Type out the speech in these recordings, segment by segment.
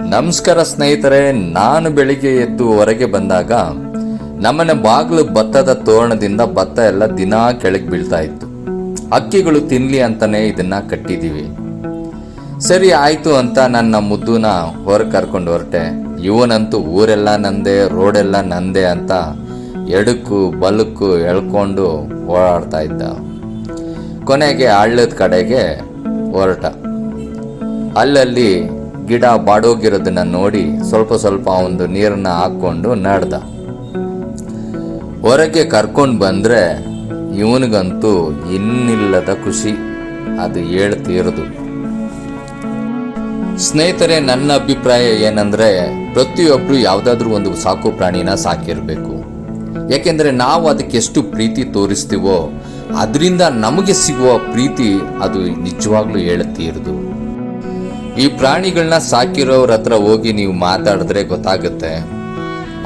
ನಮಸ್ಕಾರ ಸ್ನೇಹಿತರೆ, ನಾನು ಬೆಳಿಗ್ಗೆ ಎದ್ದು ಹೊರಗೆ ಬಂದಾಗ ನಮ್ಮನೆ ಬಾಗಿಲು ಭತ್ತದ ತೋರಣದಿಂದ ಭತ್ತ ಎಲ್ಲ ದಿನಾ ಕೆಳಗೆ ಬೀಳ್ತಾ ಇತ್ತು. ಅಕ್ಕಿಗಳು ತಿನ್ಲಿ ಅಂತಾನೆ ಇದನ್ನ ಕಟ್ಟಿದೀವಿ. ಸರಿ, ಆಯ್ತು ಅಂತ ನನ್ನ ಮುದ್ದುನ ಹೊರಗೆ ಕರ್ಕೊಂಡು ಹೊರಟೆ. ಇವನಂತೂ ಊರೆಲ್ಲ ನಂದೆ, ರೋಡೆಲ್ಲ ನಂದೆ ಅಂತ ಎಡಕು ಬಲಕ್ಕೂ ಎಳ್ಕೊಂಡು ಓಡಾಡ್ತಾ ಇದ್ದ. ಕೊನೆಗೆ ಹಳ್ಳದ ಕಡೆಗೆ ಹೊರಟ. ಅಲ್ಲಲ್ಲಿ ಗಿಡ ಬಾಡೋಗಿರೋದನ್ನ ನೋಡಿ ಸ್ವಲ್ಪ ಸ್ವಲ್ಪ ಒಂದು ನೀರನ್ನ ಹಾಕೊಂಡು ನಡೆದ. ಹೊರಗೆ ಕರ್ಕೊಂಡು ಬಂದ್ರೆ ಇವನಿಗಂತೂ ಇನ್ನಿಲ್ಲದ ಖುಷಿ. ಅದು ಹೇಳ್ತೀರದು. ಸ್ನೇಹಿತರೆ, ನನ್ನ ಅಭಿಪ್ರಾಯ ಏನಂದ್ರೆ ಪ್ರತಿಯೊಬ್ಬರು ಯಾವುದಾದ್ರೂ ಒಂದು ಸಾಕು ಪ್ರಾಣಿನ ಸಾಕಿರಬೇಕು. ಯಾಕೆಂದ್ರೆ ನಾವು ಅದಕ್ಕೆ ಎಷ್ಟು ಪ್ರೀತಿ ತೋರಿಸ್ತೀವೋ, ಅದರಿಂದ ನಮಗೆ ಸಿಗುವ ಪ್ರೀತಿ ಅದು ನಿಜವಾಗ್ಲೂ ಹೇಳುತ್ತೀರದು ಈ ಪ್ರಾಣಿಗಳನ್ನ ಸಾಕಿರೋರ ಹತ್ರ ಹೋಗಿ ನೀವು ಮಾತಾಡಿದ್ರೆ ಗೊತ್ತಾಗುತ್ತೆ.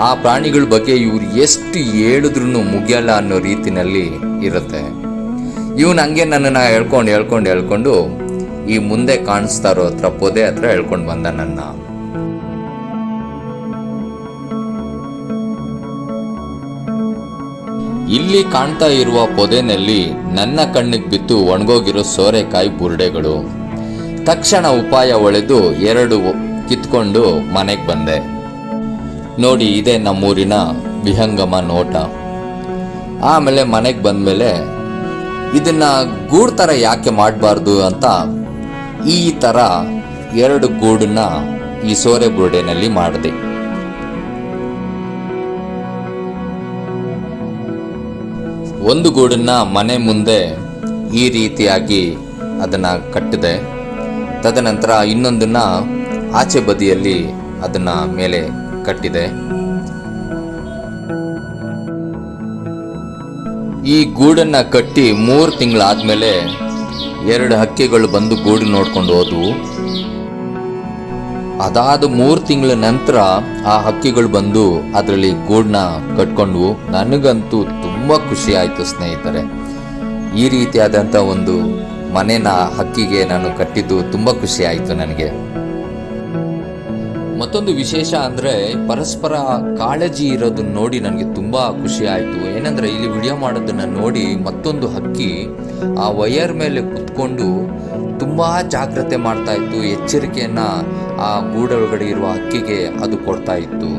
ಆ ಪ್ರಾಣಿಗಳ ಬಗ್ಗೆ ಇವ್ರು ಎಷ್ಟು ಹೇಳಿದ್ರು ಮುಗಿಯಲ್ಲ ಅನ್ನೋ ರೀತಿನಲ್ಲಿ ಇರುತ್ತೆ. ಇವನು ಹಂಗೆ ನನ್ನನ್ನು ಹೇಳ್ಕೊಂಡು ಹೇಳ್ಕೊಂಡು ಹೇಳ್ಕೊಂಡು ಈ ಮುಂದೆ ಕಾಣಿಸ್ತಾ ಇರೋ ಹತ್ರ ಪೊದೆ ಹತ್ರ ಹೇಳ್ಕೊಂಡು ಬಂದ ನನ್ನ. ಇಲ್ಲಿ ಕಾಣ್ತಾ ಇರುವ ಪೊದೆನಲ್ಲಿ ನನ್ನ ಕಣ್ಣಿಗೆ ಬಿತ್ತು ಒಣಗೋಗಿರೋ ಸೋರೆಕಾಯಿ ಬುರುಡೆಗಳು. ತಕ್ಷಣ ಉಪಾಯ ಒಳೆದು ಎರಡು ಕಿತ್ಕೊಂಡು ಮನೆಗೆ ಬಂದೆ. ನೋಡಿ, ಇದೇ ನಮ್ಮೂರಿನ ವಿಹಂಗಮ ನೋಟ. ಆಮೇಲೆ ಮನೆಗೆ ಬಂದಮೇಲೆ ಇದನ್ನ ಗೂಡು ಥರ ಯಾಕೆ ಮಾಡಬಾರ್ದು ಅಂತ ಈ ಥರ ಎರಡು ಗೂಡನ್ನ ಈ ಸೋರೆ ಬುರುಡೆನಲ್ಲಿ ಮಾಡಿದೆ. ಒಂದು ಗೂಡನ್ನ ಮನೆ ಮುಂದೆ ಈ ರೀತಿಯಾಗಿ ಅದನ್ನು ಕಟ್ಟಿದೆ. ತದನಂತರ ಇನ್ನೊಂದನ್ನ ಆಚೆ ಬದಿಯಲ್ಲಿ ಅದನ್ನ ಮೇಲೆ ಕಟ್ಟಿದೆ. ಈ ಗೂಡನ್ನ ಕಟ್ಟಿ ಮೂರು ತಿಂಗಳಾದ್ಮೇಲೆ ಎರಡು ಹಕ್ಕಿಗಳು ಬಂದು ಗೂಡು ನೋಡ್ಕೊಂಡು ಹೋದವು. ಅದಾದ ಮೂರು ತಿಂಗಳ ನಂತರ ಆ ಹಕ್ಕಿಗಳು ಬಂದು ಅದರಲ್ಲಿ ಗೂಡನ್ನ ಕಟ್ಕೊಂಡ್ವು. ನನಗಂತೂ ತುಂಬ ಖುಷಿ ಆಯಿತು ಸ್ನೇಹಿತರೆ. ಈ ರೀತಿಯಾದಂಥ ಒಂದು ಮನೆನ, ಹಕ್ಕಿಗೆ ನಾನು ಕಟ್ಟಿದ್ದು ತುಂಬ ಖುಷಿ ಆಯಿತು ನನಗೆ. ಮತ್ತೊಂದು ವಿಶೇಷ ಅಂದರೆ ಪರಸ್ಪರ ಕಾಳಜಿ ಇರೋದನ್ನ ನೋಡಿ ನನಗೆ ತುಂಬ ಖುಷಿ ಆಯಿತು. ಏನಂದರೆ ಇಲ್ಲಿ ವಿಡಿಯೋ ಮಾಡೋದನ್ನ ನೋಡಿ ಮತ್ತೊಂದು ಹಕ್ಕಿ ಆ ವಯರ್ ಮೇಲೆ ಕುತ್ಕೊಂಡು ತುಂಬ ಜಾಗ್ರತೆ ಮಾಡ್ತಾ ಇತ್ತು. ಎಚ್ಚರಿಕೆಯನ್ನ ಆ ಗೂಡೊಳಗಡೆ ಇರುವ ಹಕ್ಕಿಗೆ ಅದು ಕೊಡ್ತಾ ಇತ್ತು.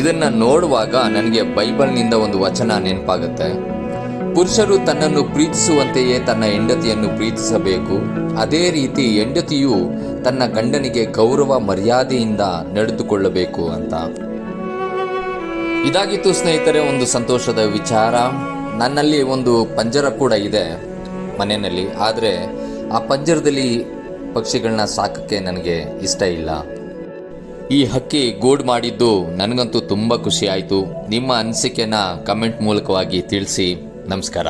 ಇದನ್ನ ನೋಡುವಾಗ ನನಗೆ ಬೈಬಲ್ನಿಂದ ಒಂದು ವಚನ ನೆನಪಾಗುತ್ತೆ. ಪುರುಷರು ತನ್ನನ್ನು ಪ್ರೀತಿಸುವಂತೆಯೇ ತನ್ನ ಹೆಂಡತಿಯನ್ನು ಪ್ರೀತಿಸಬೇಕು. ಅದೇ ರೀತಿ ಹೆಂಡತಿಯು ತನ್ನ ಗಂಡನಿಗೆ ಗೌರವ, ಮರ್ಯಾದೆಯಿಂದ ನಡೆದುಕೊಳ್ಳಬೇಕು ಅಂತ. ಇದಾಗಿತ್ತು ಸ್ನೇಹಿತರೆ, ಒಂದು ಸಂತೋಷದ ವಿಚಾರ. ನನ್ನಲ್ಲಿ ಒಂದು ಪಂಜರ ಕೂಡ ಇದೆ ಮನೆಯಲ್ಲಿ, ಆದರೆ ಆ ಪಂಜರದಲ್ಲಿ ಪಕ್ಷಿಗಳನ್ನ ಸಾಕಕ್ಕೆ ನನಗೆ ಇಷ್ಟ ಇಲ್ಲ. ಈ ಹಕ್ಕಿ ಗೂಡ್ ಮಾಡಿದ್ದು ನನಗಂತೂ ತುಂಬ ಖುಷಿ ಆಯಿತು. ನಿಮ್ಮ ಅನಿಸಿಕೆನ ಕಮೆಂಟ್ ಮೂಲಕವಾಗಿ ತಿಳಿಸಿ. ನಮಸ್ಕಾರ.